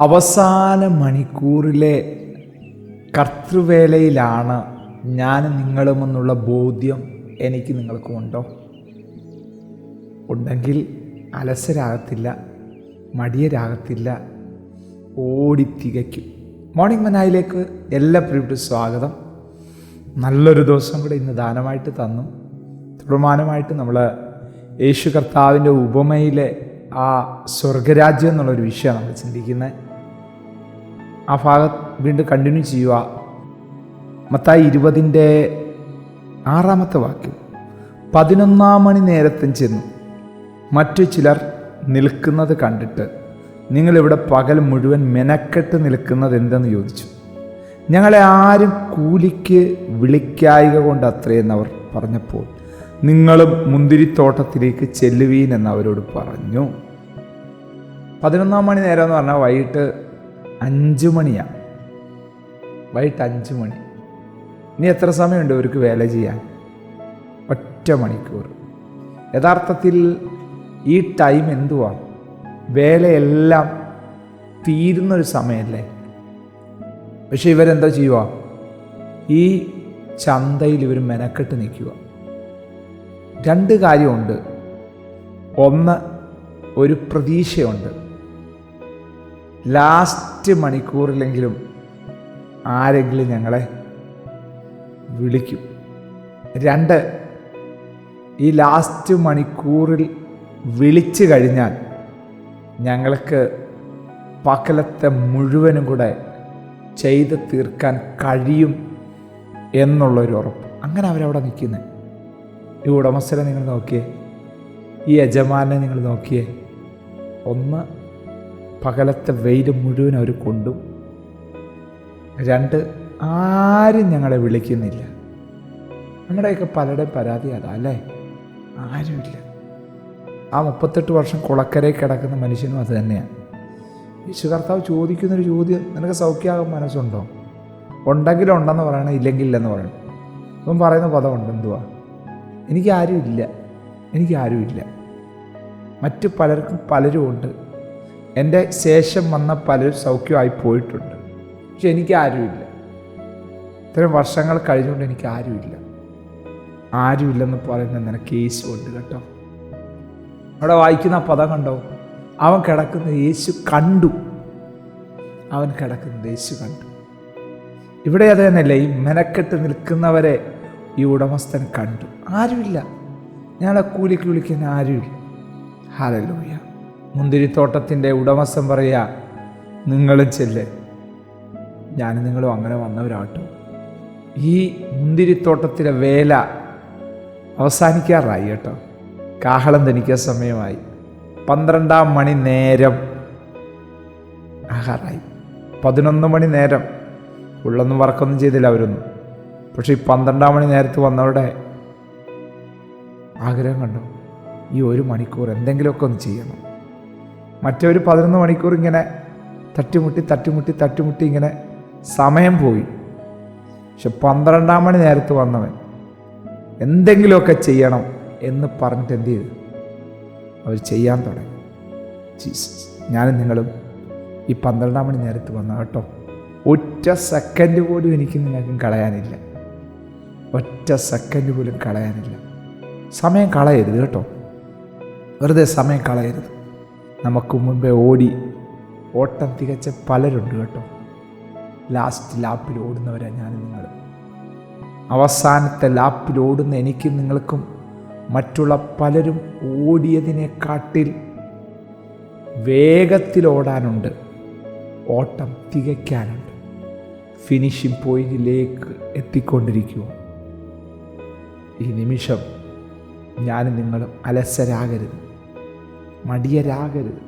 അവസാന മണിക്കൂറിലെ കർത്തൃവേലയിലാണ് ഞാൻ നിങ്ങളുമെന്നുള്ള ബോധ്യം എനിക്ക് നിങ്ങൾക്കുമുണ്ടോ ഉണ്ടെങ്കിൽ അലസരാകത്തില്ല മടിയരാകത്തില്ല ഓടി തികയ്ക്കും മോർണിംഗ് മനായിലേക്ക് എല്ലാ പ്രിയപ്പെട്ട സ്വാഗതം. നല്ലൊരു ദിവസം കൂടെ ഇന്ന് ദാനമായിട്ട് തന്നു. തുടർമാനമായിട്ട് നമ്മൾ യേശു കർത്താവിന്റെ ഉപമയിലെ ആ സ്വർഗരാജ്യം എന്നുള്ളൊരു വിഷയമാണ് നമ്മൾ ചിന്തിക്കുന്നത്. ആ ഭാഗം വീണ്ടും കണ്ടിന്യൂ ചെയ്യുക. മത്തായി ഇരുപതിന്റെ ആറാമത്തെ വാക്യം. പതിനൊന്നാം മണി നേരത്തും ചെന്നു. മറ്റു ചിലർ നിൽക്കുന്നത് കണ്ടിട്ട് നിങ്ങളിവിടെ പകൽ മുഴുവൻ മെനക്കെട്ട് നിൽക്കുന്നത് എന്തെന്ന് ചോദിച്ചു. ഞങ്ങളെ ആരും കൂലിക്ക് വിളിക്കായിക കൊണ്ട് അത്രയെന്നവർ പറഞ്ഞപ്പോൾ നിങ്ങളും മുന്തിരിത്തോട്ടത്തിലേക്ക് ചെല്ലുവീൻ എന്നവരോട് പറഞ്ഞു. പതിനൊന്നാം മണി നേരം എന്ന് പറഞ്ഞാൽ വൈകിട്ട് അഞ്ച് മണിയാണ് വൈകിട്ട് അഞ്ച് മണി ഇനി എത്ര സമയമുണ്ട് ഇവർക്ക് വേല ചെയ്യാൻ? ഒറ്റ മണിക്കൂർ യഥാർത്ഥത്തിൽ ഈ ടൈം എന്തുവാ? വേലയെല്ലാം തീരുന്നൊരു സമയമല്ലേ? പക്ഷെ ഇവരെന്താ ചെയ്യുക ഈ ചന്തയിൽ ഇവർ മെനക്കെട്ട് നിൽക്കുക രണ്ട് കാര്യമുണ്ട്. ഒന്ന് ഒരു പ്രതീക്ഷയുണ്ട്. ലാസ്റ്റ് മണിക്കൂറിലെങ്കിലും ആരെങ്കിലും ഞങ്ങളെ വിളിക്കും. രണ്ട് ഈ ലാസ്റ്റ് മണിക്കൂറിൽ വിളിച്ചു കഴിഞ്ഞാൽ ഞങ്ങൾക്ക് പകലത്തെ മുഴുവനും കൂടെ ചെയ്ത് തീർക്കാൻ കഴിയും എന്നുള്ളൊരു ഉറപ്പ്. അങ്ങനെ അവരവിടെ നിൽക്കുന്നത് ഈ ഉടമസ്ഥരെ നിങ്ങൾ നോക്കിയേ ഈ യജമാനെ നിങ്ങൾ നോക്കിയേ. ഒന്ന് പകലത്തെ വെയിൽ മുഴുവൻ അവർ കൊണ്ടും. രണ്ട് ആരും ഞങ്ങളെ വിളിക്കുന്നില്ല. നമ്മുടെയൊക്കെ പലരുടെയും പരാതി അതാ അല്ലേ? ആരുമില്ല. ആ മുപ്പത്തെട്ട് വർഷം കുളക്കരയിൽ കിടക്കുന്ന മനുഷ്യനും അത് തന്നെയാണ് യേശു കർത്താവ് ചോദിക്കുന്നൊരു ചോദ്യം നിനക്ക് സൗഖ്യമാകാൻ മനസ്സുണ്ടോ? ഉണ്ടെങ്കിലും ഉണ്ടെന്ന് പറയണം? ഇല്ലെങ്കിൽ ഇല്ലെന്ന് പറയണം? ഇപ്പം പറയുന്ന പദമുണ്ട് എന്തുവാ? എനിക്ക് ഇല്ല മറ്റു പലർക്കും പലരും ഉണ്ട് എന്റെ ശേഷം വന്ന പലരും സൗഖ്യമായി പോയിട്ടുണ്ട്. പക്ഷെ എനിക്ക് ആരുമില്ല. ഇത്രയും വർഷങ്ങൾ കഴിഞ്ഞുകൊണ്ട് എനിക്ക് ആരുമില്ല. ആരുമില്ലെന്ന് പറയുന്ന നിനക്ക് ഉണ്ട് കേട്ടോ. അവിടെ വായിക്കുന്ന പദം കണ്ടോ? അവൻ കിടക്കുന്ന യേശു കണ്ടു. അവൻ കിടക്കുന്ന യേശു കണ്ടു. ഇവിടെ അത് തന്നെയല്ലേ ഈ മെനക്കെട്ട് നിൽക്കുന്നവരെ ഈ ഉടമസ്ഥൻ കണ്ടു. ആരുമില്ല. ഞങ്ങളെ കൂലിക്ക് വിളിക്കാൻ ആരുമില്ല. ഹാലലൂയ മുന്തിരിത്തോട്ടത്തിന്റെ ഉടമസ്ഥൻ പറയുക നിങ്ങളും ചെല്ല്. ഞാൻ നിങ്ങളും അങ്ങനെ വന്നവരാട്ടോ. ഈ മുന്തിരിത്തോട്ടത്തിലെ വേല അവസാനിക്കാറായി കേട്ടോ. കാഹളം ധനിക്കാൻ സമയമായി. പന്ത്രണ്ടാം മണി നേരം ആഹാറായി. പതിനൊന്ന് മണി നേരം. ഉള്ളൊന്നും വർക്കൊന്നും ചെയ്തില്ല അവരൊന്നും. പക്ഷെ ഈ പന്ത്രണ്ടാം മണി നേരത്ത് വന്നവരുടെ ആഗ്രഹം കണ്ടു? ഈ ഒരു മണിക്കൂർ എന്തെങ്കിലുമൊക്കെ ഒന്ന് ചെയ്യണം. മറ്റൊരു പതിനൊന്ന് മണിക്കൂർ ഇങ്ങനെ തട്ടിമുട്ടി തട്ടിമുട്ടി തട്ടിമുട്ടി ഇങ്ങനെ സമയം പോയി. പക്ഷെ പന്ത്രണ്ടാം മണി നേരത്ത് വന്നവൻ എന്തെങ്കിലുമൊക്കെ ചെയ്യണം എന്ന് പറഞ്ഞിട്ട് എന്ത് ചെയ്തു? അവർ ചെയ്യാൻ തുടങ്ങി. ജീസസ് ഞാനും നിങ്ങളും ഈ പന്ത്രണ്ടാം മണി നേരത്ത് വന്ന കേട്ടോ. ഒറ്റ സെക്കൻഡ് പോലും എനിക്ക് നിങ്ങൾക്കും കളയാനില്ല. ഒറ്റ സെക്കൻഡ് പോലും കളയാനില്ല. സമയം കളയരുത് കേട്ടോ. വെറുതെ സമയം കളയരുത്. നമുക്ക് മുമ്പേ ഓടി ഓട്ടം തികച്ച പലരുണ്ട് കേട്ടോ. ലാസ്റ്റ് ലാപ്പിൽ ഓടുന്നവരാണ് ഞാൻ നിങ്ങൾ അവസാനത്തെ ലാപ്പിൽ ഓടുന്ന എനിക്കും നിങ്ങൾക്കും മറ്റുള്ള പലരും ഓടിയതിനെക്കാട്ടിൽ വേഗത്തിൽ ഓടാനുണ്ട്. ഓട്ടം തികയ്ക്കാനുണ്ട്. ഫിനിഷിംഗ് പോയിന്റിലേക്ക് എത്തിക്കൊണ്ടിരിക്കുക. ഈ നിമിഷം ഞാനും നിങ്ങളും അലസരാകരുത്. മടിയരാകരുത്.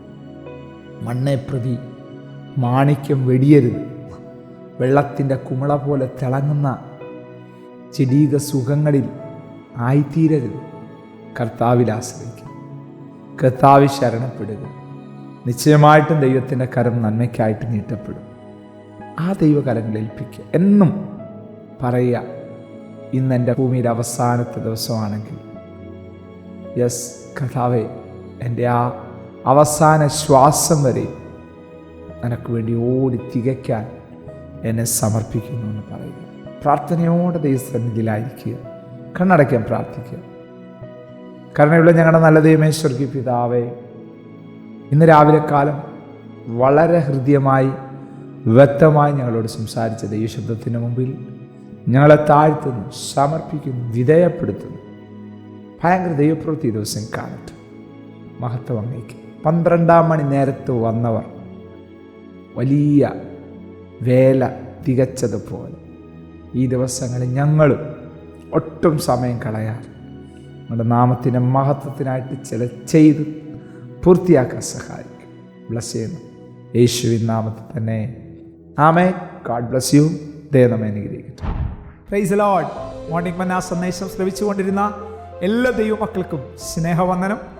മണ്ണെ പ്രതി മാണിക്യം വെടിയരുത്. വെള്ളത്തിന്റെ കുമിള പോലെ തിളങ്ങുന്ന ചെടീക സുഖങ്ങളിൽ ആയിത്തീരരുത്. കർത്താവിൽ ആശ്രയിക്കുക കർത്താവിൽ ശരണപ്പെടുക. നിശ്ചയമായിട്ടും ദൈവത്തിന്റെ കരം നന്മയ്ക്കായിട്ട് നീട്ടപ്പെടും. ആ ദൈവകരങ്ങൾ ഏൽപ്പിക്കുക. എന്നും പറയുക ഇന്ന് എന്റെ ഭൂമിയുടെ അവസാനത്തെ ദിവസമാണെങ്കിൽ. യെസ് കഥാവേ എന്റെ ആ അവസാന ശ്വാസം വരെ നിനക്ക് വേണ്ടി ഓടി തികയ്ക്കാൻ എന്നെ സമർപ്പിക്കുന്നു എന്ന് പറയുക. പ്രാർത്ഥനയോടെ ദൈവസന്നിധിയിലായിരിക്കുക. കണ്ണടയ്ക്കാൻ പ്രാർത്ഥിക്കുക. കരുണയുള്ള ഞങ്ങളുടെ നല്ല ദൈവമേശ്വർക്ക് പിതാവേ ഇന്ന് രാവിലെ കാലം വളരെ ഹൃദ്യമായി വ്യക്തമായി ഞങ്ങളോട് സംസാരിച്ച ദൈവശബ്ദത്തിന് മുമ്പിൽ ഞങ്ങളെ താഴ്ത്തുന്നു സമർപ്പിക്കുന്നു വിധേയപ്പെടുത്തുന്നു. ഭയങ്കര ദൈവപ്രവൃത്തി ദിവസം കാണട്ടെ മഹത്വം അങ്ങേക്ക്. പന്ത്രണ്ടാം മണി നേരത്ത് വന്നവർ വലിയ വേല തികച്ചതുപോലെ ഈ ദിവസങ്ങളിൽ ഞങ്ങളും ഒട്ടും സമയം കളയാതെ നമ്മുടെ നാമത്തിന്റെ മഹത്വത്തിനായിട്ട് ചില ചെയ്ത് പൂർത്തിയാക്കാൻ സഹായിക്കും. ബ്ലസ് ചെയ്യുന്നു യേശുവിൻ നാമത്തിൽ തന്നെ. ആമേ ഗാഡ് ബ്ലസ് യു ദൈവം പ്രൈസ് ലോഡ് മോർണിംഗ് മന്ന സന്ദേശം ശ്രവിച്ചുകൊണ്ടിരുന്ന എല്ലാ ദൈവമക്കൾക്കും സ്നേഹവന്ദനം.